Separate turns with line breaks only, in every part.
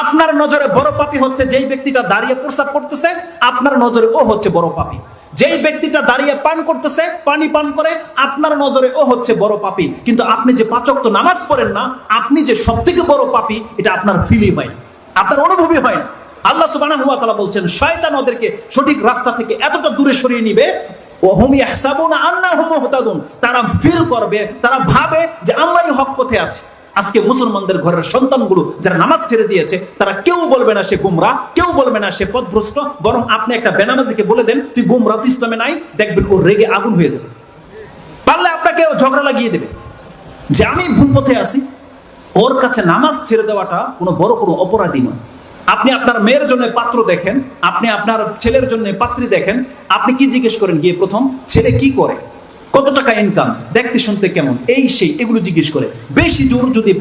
আপনার নজরে বড় পাপি হচ্ছে যেই ব্যক্তিটা দাঁড়িয়ে প্রস্রাব করতেছে, আপনার নজরে ও হচ্ছে বড় পাপি। যেই ব্যক্তিটা দাঁড়িয়ে পান করতেছে, পানি পান করে, আপনার নজরে ও হচ্ছে বড় পাপি। কিন্তু আপনি যে পাচক তো নামাজ পড়েন না, আপনি যে সব থেকে বড় পাপি, এটা আপনার ফিলি হয় আপনার অনুভবই হয় না। আল্লাহ সুবহানাহু ওয়া তাআলা বলছেন, শয়তান ওদেরকে সঠিক রাস্তা থেকে এতটা দূরে সরিয়ে নিবে তারা ফিল করবে, তারা ভাবে যে আমরাই হক পথে আছি। আজকে মুসলমানদের ঘরের সন্তানগুলো যারা নামাজ ছেড়ে দিয়েছে, তারা কেউ বলবে না সে গুমরা, কেউ বলবে না সে পথভ্রষ্ট বরং আপনি একটা বেনামাজিকে বলে দেন, তুই গুমরা, তুই ইসলামে নাই, দেখবেন ও রেগে আগুন হয়ে যাবে। পারলে আপনাকে ঝগড়া লাগিয়ে দেবে। যে আমি ভুল পথে আছি, ওর কাছে নামাজ ছেড়ে দেওয়াটা কোনো বড় কোনো অপরাধী নয়। আপনি আপনার মেয়ের জন্য পাত্র দেখেন, আপনি আপনার ছেলের জন্য পাত্রী দেখেন, আপনি কি জিজ্ঞেস করেন গিয়ে প্রথম, ছেলে কি করে? কত টাকা ইনকাম দেখতে শুনতে কেমন? এই সেই, এগুলো জিজ্ঞেস করে। বেশি জোর যদি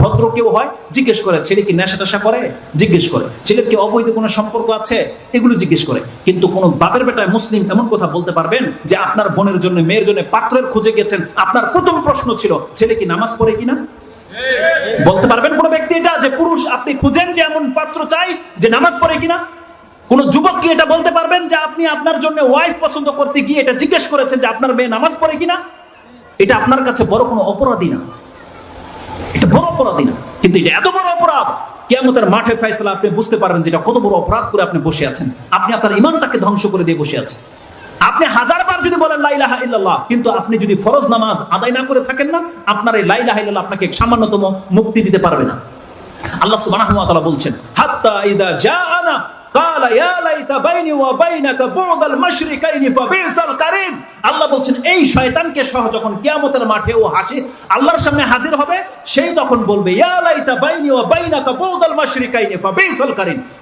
ভদ্র কেউ হয়, জিজ্ঞেস করে, ছেলে কি নেশা টেশা করে? জিজ্ঞেস করে। ছেলের কি অবৈধ কোনো সম্পর্ক আছে? এগুলো জিজ্ঞেস করে। কিন্তু কোনো বাপের বেটায় মুসলিম এমন কথা বলতে পারবেন যে আপনার বোনের জন্য, মেয়ের জন্য পাত্রের খুঁজে গেছেন। আপনার প্রথম প্রশ্ন ছিল, ছেলে কি নামাজ পড়ে কিনা? বলতে পারবেন কোন ব্যক্তি এটা, যে পুরুষ আপনি খুঁজেন যে এমন পাত্র চাই যে নামাজ পড়ে কিনা? কোন যুবক কি এটা বলতে পারবেন যে আপনি আপনার জন্য ওয়াইফ পছন্দ করতে গিয়ে এটা জিজ্ঞেস করেছেন যে আপনার মেয়ে নামাজ পড়ে কিনা? এটা আপনার কাছে বড় কোনো অপরাধী না। এটা বড় অপরাধী না। কিন্তু এটা এত বড় অপরাধ কেমতের মাঠে ফেসলা আপনি বুঝতে পারবেন যে এটা কত বড় অপরাধ করে আপনি বসে আছেন। আপনি আপনার ইমানটাকে ধ্বংস করে দিয়ে বসে আছেন। আপনি হাজার বার যদি বলেন লাইলাহা ইল্লাল্লাহ, কিন্তু আপনি যদি ফরজ নামাজ আদায় না করে থাকেন না, আপনার এই লাইলাহা ইল্লাল্লাহ আপনাকে সামান্যতম মুক্তি দিতে পারবে না। আল্লাহ সুবহানাহু ওয়া তাআলা বলছেন, হাত্তা জাআনা আল্লাহ বলছেন, এই শয়তানকে সহ যখন কিয়ামতের মাঠে ও আল্লাহর সামনে হাজির হবে, সেই তখন বলবে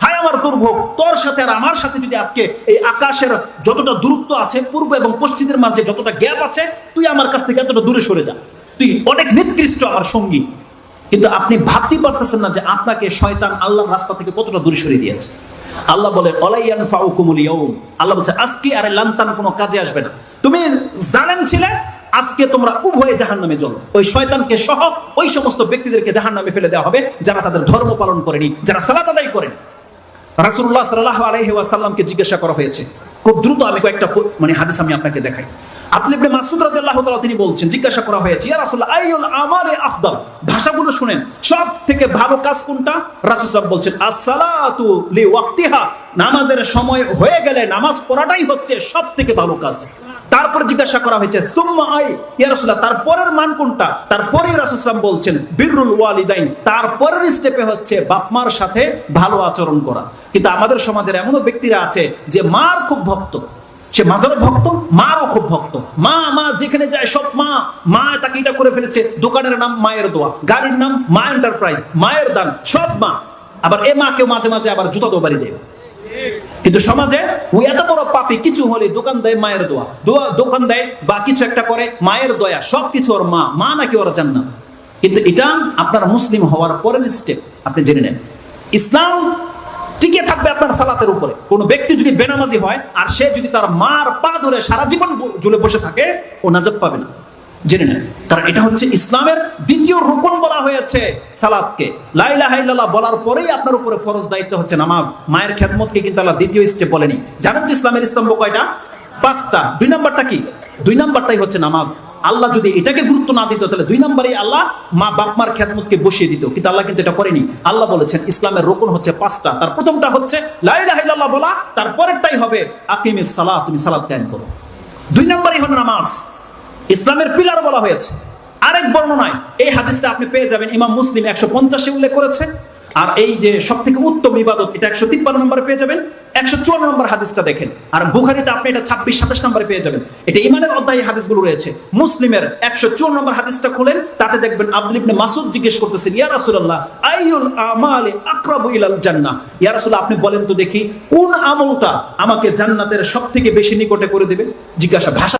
হায় আমার দুর্ভোগ, তোর সাথে আর আমার সাথে যদি আজকে এই আকাশের যতটা দূরত্ব আছে, পূর্ব এবং পশ্চিমের মাঝে যতটা গ্যাপ আছে, তুই আমার কাছ থেকে এতটা দূরে সরে যা। তুই অনেক নিকৃষ্ট আমার সঙ্গী। কিন্তু আপনি ভাবতেই পারতেছেন না যে আপনাকে শয়তান আল্লাহর রাস্তা থেকে কতটা দূরে সরিয়ে দিয়েছে। আল্লাহ বলে, অলাইয়ান ফাউকুমুল ইয়াউম। আল্লাহ বলছে, আজকে আরে লান্তান কোনো কাজে আসবে না। তুমি জানেন ছিলে, আজকে তোমরা উভয়ে জাহান্নামে চলো ওই শয়তানকে সহ ওই সমস্ত ব্যক্তিদেরকে জাহান্নামে ফেলে দেওয়া হবে, যারা তাদের ধর্ম পালন করেনি, যারা সালাত আদায় করেনি। রাসূলুল্লাহ সাল্লাল্লাহু আলাইহি ওয়াসাল্লামকে জিজ্ঞাসা করা হয়েছে খুব দ্রুত আমি কয়েকটা মানে হাদিস আমি আপনাকে দেখাই। আপনি ইবনে মাসুদ রাদিয়াল্লাহু তাআলা তিনি বলছেন, জিজ্ঞাসা করা হয়েছে, ইয়া রাসূলুল্লাহ, আইয়ুল আমালি আফদাল? ভাষাগুলো শুনেন। সব থেকে ভালো কাজ কোনটা? রাসূল সাহেব বলছেন, আসসালাতু লি ওয়াক্তিহা। নামাজের সময় হয়ে গেলে নামাজ পড়াটাই হচ্ছে সব থেকে ভালো কাজ। তারপর জিজ্ঞাসা করা হয়েছে, সুম্মা আই, ইয়া রাসূলুল্লাহ তারপরের মান কোনটা? তারপরে রাসূল সাল্লাম বলছেন, বিররুল ওয়ালিদাইন তারপরের স্টেপে হচ্ছে বাপ মার সাথে ভালো আচরণ করা। কিন্তু আমাদের সমাজের এমনও ব্যক্তিরা আছে যে মার খুব ভক্ত। সে মাজার ভক্ত, মারও খুব ভক্ত। মা মা, যেখানে যায় সব মা মা তাকে এটা করে ফেলেছে, দোকানের নাম মায়ের দোয়া, গাড়ির নাম মা এন্টারপ্রাইজ মায়ের দান, সব মা। আবার এ মাকেও মাঝে মাঝে আবার জুতা দোবারি দেয়। কিন্তু সমাজে ওই এত বড় পাপি কিছু হলে দোকান দেয় মায়ের দোয়া। দোয়া দোকান দেয়, বা কিছু একটা করে, মায়ের দয়া সব কিছু ওর মা মা নাকি ওরা জান্নাত। কিন্তু এটা আপনার মুসলিম হওয়ার পরের স্টেপ আপনি জেনে নেন। ইসলাম টিকে থাকবে আপনার সালাতের উপরে। কোন ব্যক্তি যদি বেনামাজি হয়, আর সে যদি তার মার পা ধরে সারা জীবন ঝুলে বসে থাকে, ও নাজাত পাবে না। জেনে নেন। কারণ এটা হচ্ছে ইসলামের দ্বিতীয় রুকন বলা হয়েছে সালাদকে। লাইলা হাইল্লাহ বলার পরেই আপনার উপরে ফরজ দায়িত্ব হচ্ছে নামাজ। মায়ের খেদমতকে কিন্তু আল্লাহ দ্বিতীয় স্টেপ বলেনি। জানেন তো ইসলামের স্তম্ভ কয়টা? পাঁচটা। দুই নাম্বারটা কি? দুই নাম্বারটাই হচ্ছে নামাজ। আল্লাহ যদি এটাকে গুরুত্ব না দিত, তাহলে দুই নাম্বারই আল্লাহ মা বাপ মার খেদমতকে বসিয়ে দিত। কিন্তু আল্লাহ কিন্তু এটা করেনি। আল্লাহ বলেছেন, ইসলামের রোকন হচ্ছে পাঁচটা। তার প্রথমটা হচ্ছে লাইলা হাইল্লাহ বলা। তার পরেরটাই হবে আকিমিস সালাহ তুমি সালাদ কায়েম করো। দুই নাম্বারই হলো নামাজ। ইসলামের পিলার বলা হয়েছে। আরেক বর্ণনায়, এই হাদিসটা আপনি পেয়ে যাবেন। ইমাম মুসলিম একশো পঞ্চাশে উল্লেখ করেছে। আর এই যে সব থেকে উত্তম ইবাদত, এটা একশো তিপ্পান্ন নম্বরে পেয়ে যাবেন। একশো চুয়ান্ন নম্বর হাদিসটা দেখেন। আর বুখারিতে আপনি এটা ছাব্বিশ সাতাশ নম্বরে পেয়ে যাবেন। এটা ইমানের অধ্যায় হাদিসগুলো রয়েছে। মুসলিমের একশো চুয়ান্ন নম্বর হাদিসটা খুলেন, তাতে দেখবেন আব্দুল ইবনে মাসুদ জিজ্ঞেস করতেছেন, ইয়া রাসূলুল্লাহ, আইয়ুল আমালি আকরাবু ইলাল জান্নাহ? ইয়া রাসূলুল্লাহ, আপনি বলেন তো দেখি, কোন আমলটা আমাকে জান্নাতের সব থেকে বেশি নিকটে করে দেবে? জিজ্ঞাসা ভাষা